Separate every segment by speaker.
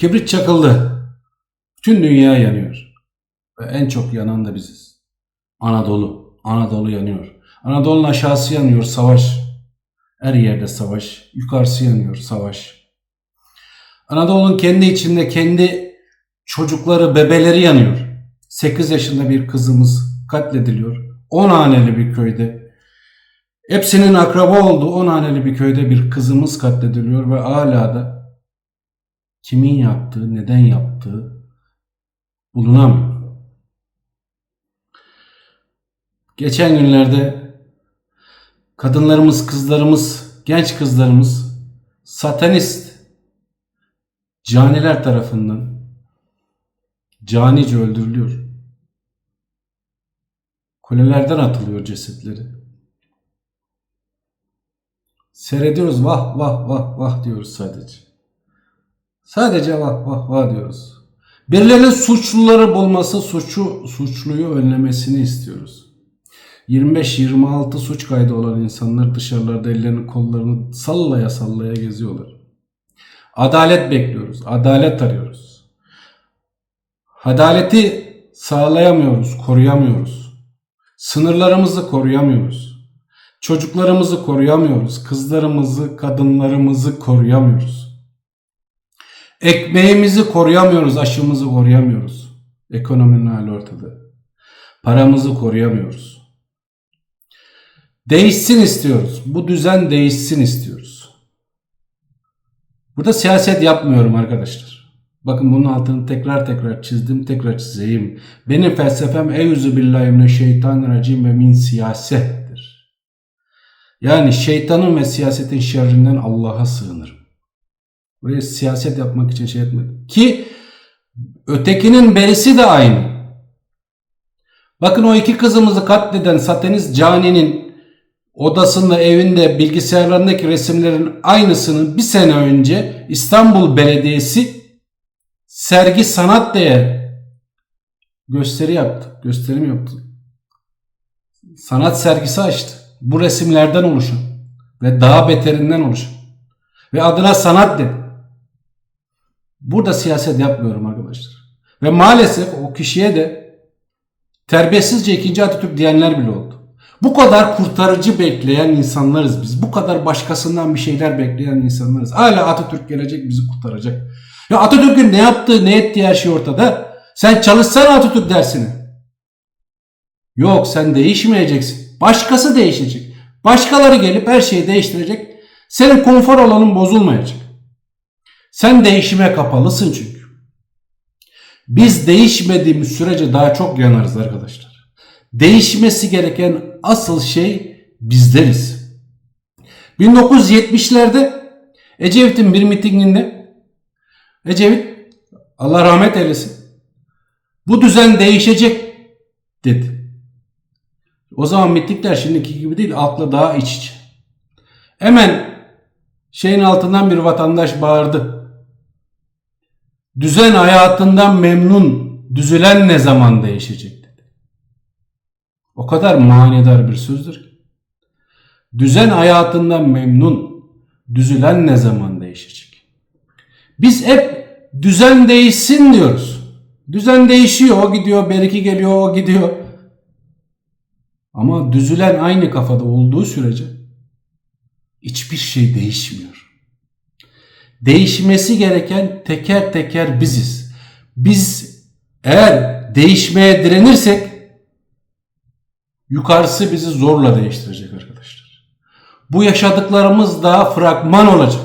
Speaker 1: Kibrit çakıldı. Tüm dünya yanıyor. Ve en çok yanan da biziz. Anadolu. Anadolu yanıyor. Anadolu'nun aşağısı yanıyor. Savaş. Her yerde savaş. Yukarısı yanıyor. Savaş. Anadolu'nun kendi içinde kendi çocukları, bebeleri yanıyor. 8 yaşında bir kızımız katlediliyor. 10 haneli bir köyde. Hepsinin akraba olduğu 10 haneli bir köyde bir kızımız katlediliyor ve hala da kimin yaptığı, neden yaptığı bulunamıyor. Geçen günlerde kadınlarımız, kızlarımız, genç kızlarımız satanist caniler tarafından canice öldürülüyor. Kulelerden atılıyor cesetleri. Seyrediyoruz vah vah vah vah diyoruz sadece. Sadece vah vah vah diyoruz. Birilerinin suçluları bulması, suçu suçluyu önlemesini istiyoruz. 25-26 suç kaydı olan insanlar dışarılarda ellerini kollarını sallaya sallaya geziyorlar. Adalet bekliyoruz. Adalet arıyoruz. Adaleti sağlayamıyoruz, koruyamıyoruz. Sınırlarımızı koruyamıyoruz. Çocuklarımızı koruyamıyoruz. Kızlarımızı, kadınlarımızı koruyamıyoruz. Ekmeğimizi koruyamıyoruz, aşımızı koruyamıyoruz. Ekonominin hali ortada. Paramızı koruyamıyoruz. Değişsin istiyoruz. Bu düzen değişsin istiyoruz. Burada siyaset yapmıyorum arkadaşlar. Bakın bunun altını tekrar tekrar çizdim, tekrar çizeyim. Benim felsefem eyüzü billahi mineşşeytanirracim ve min siyasettir. Yani şeytanın ve siyasetin şerrinden Allah'a sığınırım. Buraya siyaset yapmak için şey etmedim. Ki ötekinin berisi de aynı. Bakın o iki kızımızı katleden satanist caninin odasında, evinde, bilgisayarlarındaki resimlerin aynısını bir sene önce İstanbul Belediyesi sergi sanat değer gösteri yaptı. Gösterim yaptı. Sanat sergisi açtı. Bu resimlerden oluşan ve daha beterinden oluşan ve adına sanat dedi. Burada siyaset yapmıyorum arkadaşlar. Ve maalesef o kişiye de terbiyesizce ikinci Atatürk diyenler bile oldu. Bu kadar kurtarıcı bekleyen insanlarız biz. Bu kadar başkasından bir şeyler bekleyen insanlarız. Hala Atatürk gelecek bizi kurtaracak. Ya Atatürk'ün ne yaptığı ne ettiği her şey ortada. Sen çalışsana Atatürk dersini. Yok sen değişmeyeceksin. Başkası değişecek. Başkaları gelip her şeyi değiştirecek. Senin konfor alanın bozulmayacak. Sen değişime kapalısın çünkü. Biz değişmediğimiz sürece daha çok yanarız arkadaşlar. Değişmesi gereken asıl şey bizleriz. 1970'lerde Ecevit'in bir mitinginde Ecevit Allah rahmet eylesin bu düzen değişecek dedi. O zaman mitingler şimdiki gibi değil akla daha iç içe. Hemen şeyin altından bir vatandaş bağırdı. Düzen hayatından memnun, düzülen ne zaman değişecek dedi. O kadar manidar bir sözdür ki. Düzen hayatından memnun, düzülen ne zaman değişecek? Biz hep düzen değişsin diyoruz. Düzen değişiyor, o gidiyor, beriki geliyor, o gidiyor. Ama düzülen aynı kafada olduğu sürece hiçbir şey değişmiyor. Değişmesi gereken teker teker biziz. Biz eğer değişmeye direnirsek yukarısı bizi zorla değiştirecek arkadaşlar. Bu yaşadıklarımız daha fragman olacak.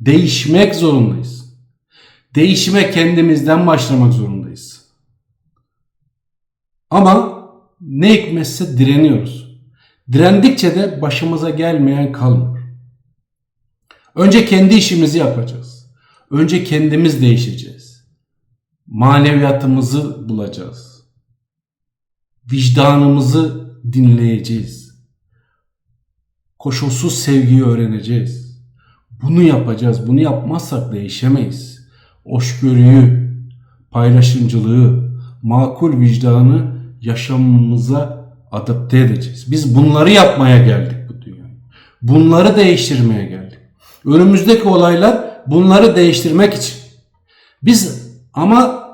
Speaker 1: Değişmek zorundayız. Değişime kendimizden başlamak zorundayız. Ama ne hikmetse direniyoruz. Direndikçe de başımıza gelmeyen kalmıyor. Önce kendi işimizi yapacağız. Önce kendimiz değişeceğiz. Maneviyatımızı bulacağız. Vicdanımızı dinleyeceğiz. Koşulsuz sevgiyi öğreneceğiz. Bunu yapacağız. Bunu yapmazsak değişemeyiz. Hoşgörüyü, paylaşımcılığı, makul vicdanı yaşamımıza adapte edeceğiz. Biz bunları yapmaya geldik bu dünyaya. Bunları değiştirmeye geldik. Önümüzdeki olaylar bunları değiştirmek için. Biz ama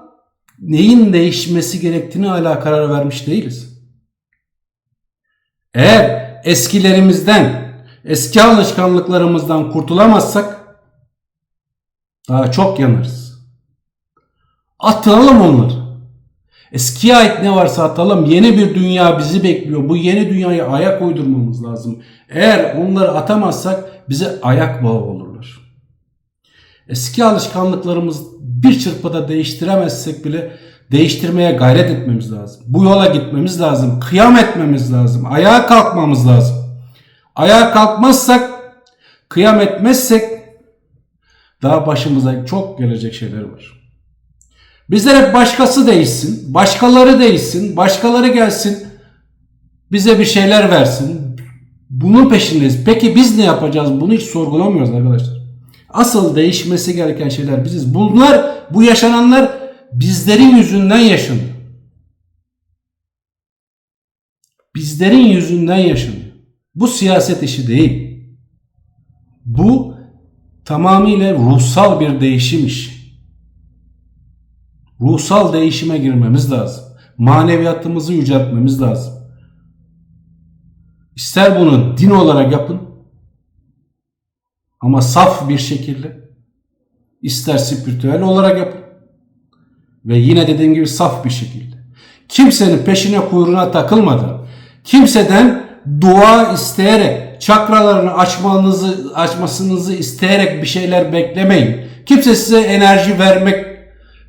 Speaker 1: neyin değişmesi gerektiğini hala karar vermiş değiliz. Eğer eskilerimizden, eski alışkanlıklarımızdan kurtulamazsak daha çok yanarız. Atalım onları. Eskiye ait ne varsa atalım. Yeni bir dünya bizi bekliyor. Bu yeni dünyaya ayak uydurmamız lazım. Eğer onları atamazsak bize ayak bağı olurlar. Eski alışkanlıklarımız bir çırpıda değiştiremezsek bile değiştirmeye gayret etmemiz lazım. Bu yola gitmemiz lazım. Kıyam etmemiz lazım. Ayağa kalkmamız lazım. Ayağa kalkmazsak, kıyam etmezsek daha başımıza çok gelecek şeyler var. Bizler hep başkası değişsin, başkaları değişsin, başkaları gelsin, bize bir şeyler versin. Bunun peşindeyiz. Peki biz ne yapacağız? Bunu hiç sorgulamıyoruz arkadaşlar. Asıl değişmesi gereken şeyler biziz. Bunlar, bu yaşananlar bizlerin yüzünden yaşanıyor. Bizlerin yüzünden yaşanıyor. Bu siyaset işi değil. Bu tamamıyla ruhsal bir değişim işi. Ruhsal değişime girmemiz lazım. Maneviyatımızı yüceltmemiz lazım. İster bunu din olarak yapın ama saf bir şekilde ister spiritüel olarak yapın ve yine dediğim gibi saf bir şekilde. Kimsenin peşine kuyruğuna takılmadan, kimseden dua isteyerek, çakralarını açmanızı açmasınızı isteyerek bir şeyler beklemeyin. Kimse size enerji vermek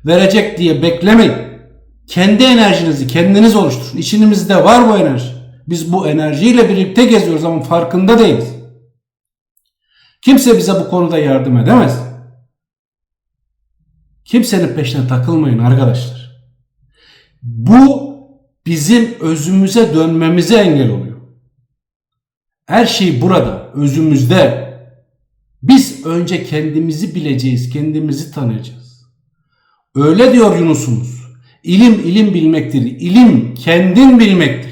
Speaker 1: verecek diye beklemeyin. Kendi enerjinizi kendiniz oluşturun. İçinizde var bu enerji. Biz bu enerjiyle birlikte geziyoruz ama farkında değiliz. Kimse bize bu konuda yardım edemez. Kimsenin peşine takılmayın arkadaşlar. Bu bizim özümüze dönmemize engel oluyor. Her şey burada, özümüzde. Biz önce kendimizi bileceğiz, kendimizi tanıyacağız. Öyle diyor Yunus'umuz. İlim ilim bilmektir. İlim kendin bilmektir.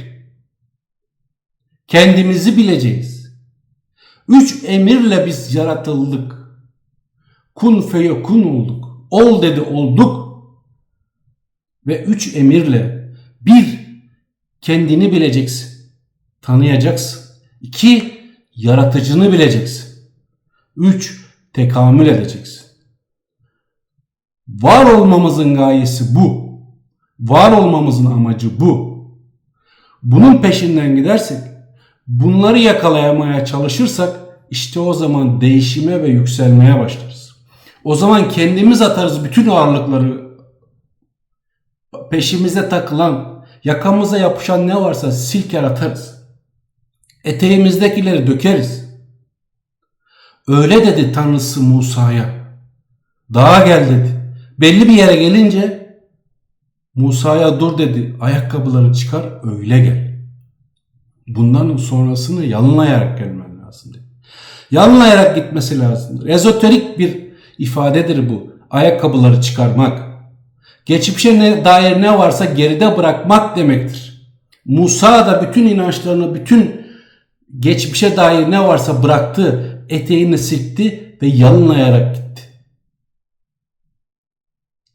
Speaker 1: Kendimizi bileceğiz. Üç emirle biz yaratıldık. Kun feyekun olduk. Ol dedi olduk. Ve üç emirle bir kendini bileceksin. Tanıyacaksın. İki yaratıcını bileceksin. Üç tekamül edeceksin. Var olmamızın gayesi bu. Var olmamızın amacı bu. Bunun peşinden gidersek, bunları yakalayamaya çalışırsak işte o zaman değişime ve yükselmeye başlarız. O zaman kendimiz atarız bütün ağırlıkları peşimize takılan, yakamıza yapışan ne varsa silker atarız. Eteğimizdekileri dökeriz. Öyle dedi Tanrısı Musa'ya. Dağa gel dedi. Belli bir yere gelince Musa'ya dur dedi. Ayakkabıları çıkar öyle gel. Bundan sonrasını yanlayarak gelmen lazım dedi. Yanlayarak gitmesi lazımdır. Ezoterik bir ifadedir bu. Ayakkabıları çıkarmak. Geçmişe ne, dair ne varsa geride bırakmak demektir. Musa da bütün inançlarını, bütün geçmişe dair ne varsa bıraktı, eteğini silkti ve yanlayarak gitti.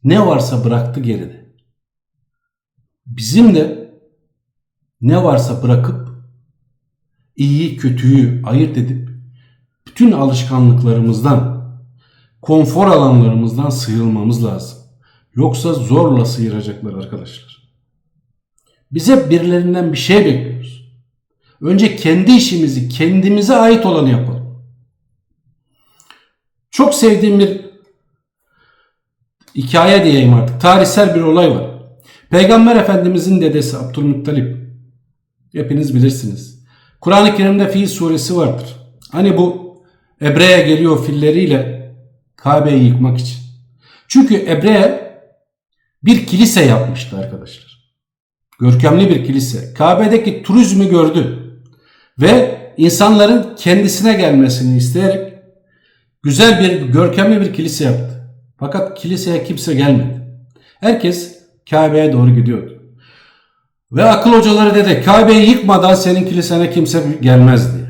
Speaker 1: Ne varsa bıraktı geride. Bizim de ne varsa bırakıp iyi kötüyü ayırt edip bütün alışkanlıklarımızdan, konfor alanlarımızdan sıyrılmamız lazım. Yoksa zorla sıyıracaklar arkadaşlar. Biz hep birilerinden bir şey bekliyoruz. Önce kendi işimizi, kendimize ait olanı yapalım. Çok sevdiğim bir hikaye diyeyim artık. Tarihsel bir olay var. Peygamber Efendimizin dedesi Abdülmuttalip. Hepiniz bilirsiniz. Kur'an-ı Kerim'de Fil suresi vardır. Hani bu Ebre'ye geliyor filleriyle Kabe'yi yıkmak için. Çünkü Ebre bir kilise yapmıştı arkadaşlar. Görkemli bir kilise. Kabe'deki turizmi gördü. Ve insanların kendisine gelmesini isteyerek güzel bir, görkemli bir kilise yaptı. Fakat kiliseye kimse gelmedi. Herkes Kabe'ye doğru gidiyordu. Ve akıl hocaları dedi Kabe'yi yıkmadan senin kilisene kimse gelmez diye.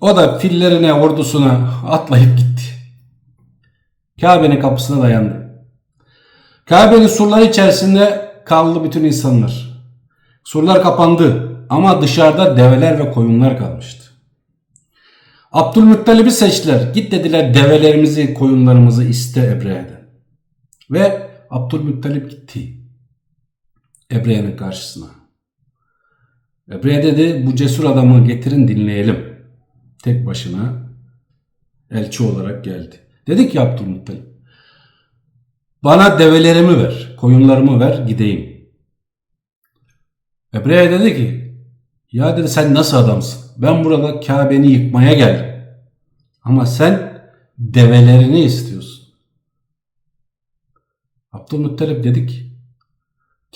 Speaker 1: O da fillerine, ordusuna atlayıp gitti. Kabe'nin kapısına dayandı. Kabe'nin surları içerisinde kaldı bütün insanlar. Surlar kapandı ama dışarıda develer ve koyunlar kalmıştı. Abdülmuttalib'i seçtiler. Git dediler develerimizi, koyunlarımızı iste Ebrehe'den. Ve Abdülmuttalip gitti. Ebrehe'nin karşısına. Ebrehe dedi bu cesur adamı getirin dinleyelim. Tek başına elçi olarak geldi. Dedi ki Abdülmuttalip bana develerimi ver, koyunlarımı ver gideyim. Ebrehe dedi ki ya dedi sen nasıl adamsın? Ben burada Kabe'ni yıkmaya geldim. Ama sen develerini istiyorsun. Abdülmuttalip dedi ki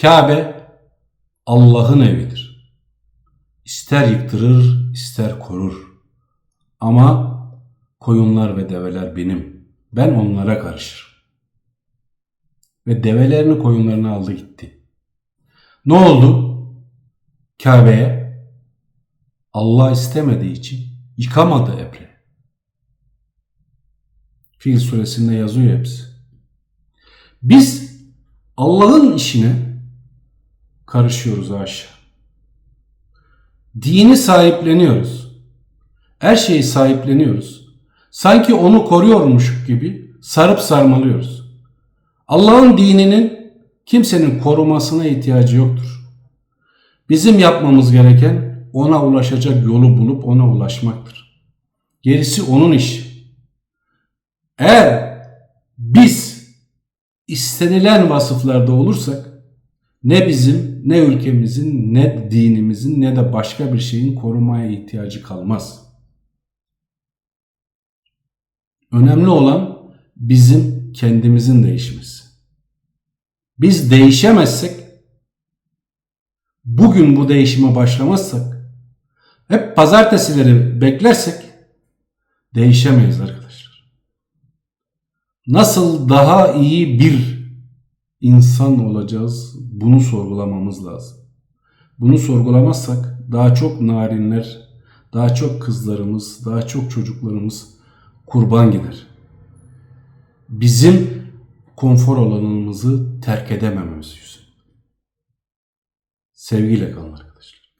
Speaker 1: Kabe Allah'ın evidir. İster yıktırır, ister korur. Ama koyunlar ve develer benim. Ben onlara karışırım. Ve develerini koyunlarını aldı gitti. Ne oldu? Kabe'ye Allah istemediği için yıkamadı Ebre. Fil suresinde yazıyor hepsi. Biz Allah'ın işine karışıyoruz aşağı. Dini sahipleniyoruz. Her şeyi sahipleniyoruz. Sanki onu koruyormuş gibi sarıp sarmalıyoruz. Allah'ın dininin kimsenin korumasına ihtiyacı yoktur. Bizim yapmamız gereken ona ulaşacak yolu bulup ona ulaşmaktır. Gerisi onun işi. Eğer biz istenilen vasıflarda olursak ne bizim ne ülkemizin ne dinimizin ne de başka bir şeyin korumaya ihtiyacı kalmaz. Önemli olan bizim kendimizin değişmesi. Biz değişemezsek bugün bu değişime başlamazsak hep pazartesileri beklersek değişemeyiz arkadaşlar. Nasıl daha iyi bir insan olacağız bunu sorgulamamız lazım. Bunu sorgulamazsak daha çok narinler, daha çok kızlarımız, daha çok çocuklarımız kurban gider. Bizim konfor alanımızı terk edemememiz yüzünden. Sevgiyle kalın arkadaşlar.